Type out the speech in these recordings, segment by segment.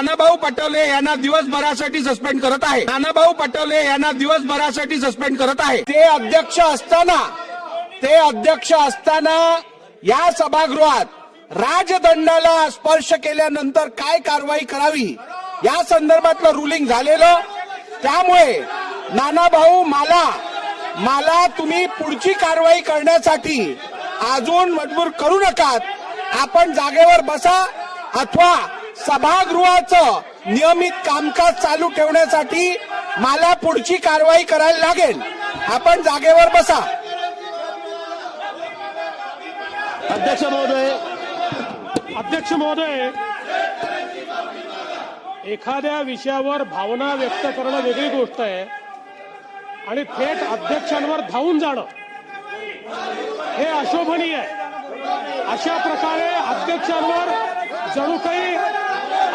नानाभाऊ पटोले यांना दिवसभरासाठी सस्पेंड करत आहे. नानाभाऊ पटोले यांना दिवसभरासाठी सस्पेंड करत आहे. ते अध्यक्ष असताना ते अध्यक्ष असताना या सभागृहात राजदंडाला स्पर्श केल्यानंतर काय कारवाई करावी? या संदर्भातलं रुलिंग झालेलं. त्यामुळे नानाभाऊ मला मला तुम्ही पुढची कारवाई करण्यासाठी अजून मजबूर करू नकात. आपण जागेवर बसा अथवा सभागृहाचं नियमित कामकाज चालू ठेवण्यासाठी मला पुढची कारवाई करायला लागेल. आपण जागेवर बसा. अध्यक्ष महोदय अध्यक्ष महोदय एखाद्या विषयावर भावना व्यक्त करणं वेगळी गोष्ट आहे. आणि थेट अध्यक्षांवर धावून जाणं हे अशोभनीय आहे. अशा प्रकारे अध्यक्षांवर जणू काही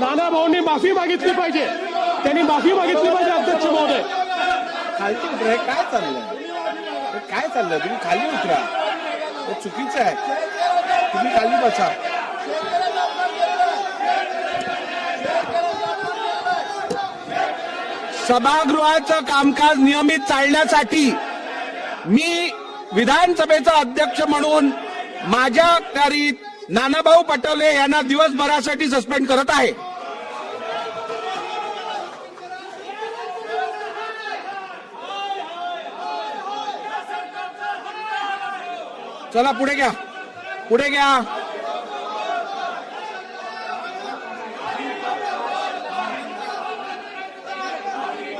नाना भाऊंनी माफी मागितली पाहिजे. त्यांनी माफी मागितली पाहिजे अध्यक्ष महोदय. खालती उतरा हे काय चाललंय? काय चाललंय? तुम्ही खाली उतरा. हे चुकीचं आहे. तुम्ही खाली बसा. सभागृहाचं कामकाज नियमित चालण्यासाठी मी विधानसभेचा अध्यक्ष म्हणून माझ्या अखत्यारीत नानाभाऊ पटोले यांना दिवसभरासाठी सस्पेंड करत आहे. चला पुढे घ्या. पुढे घ्या.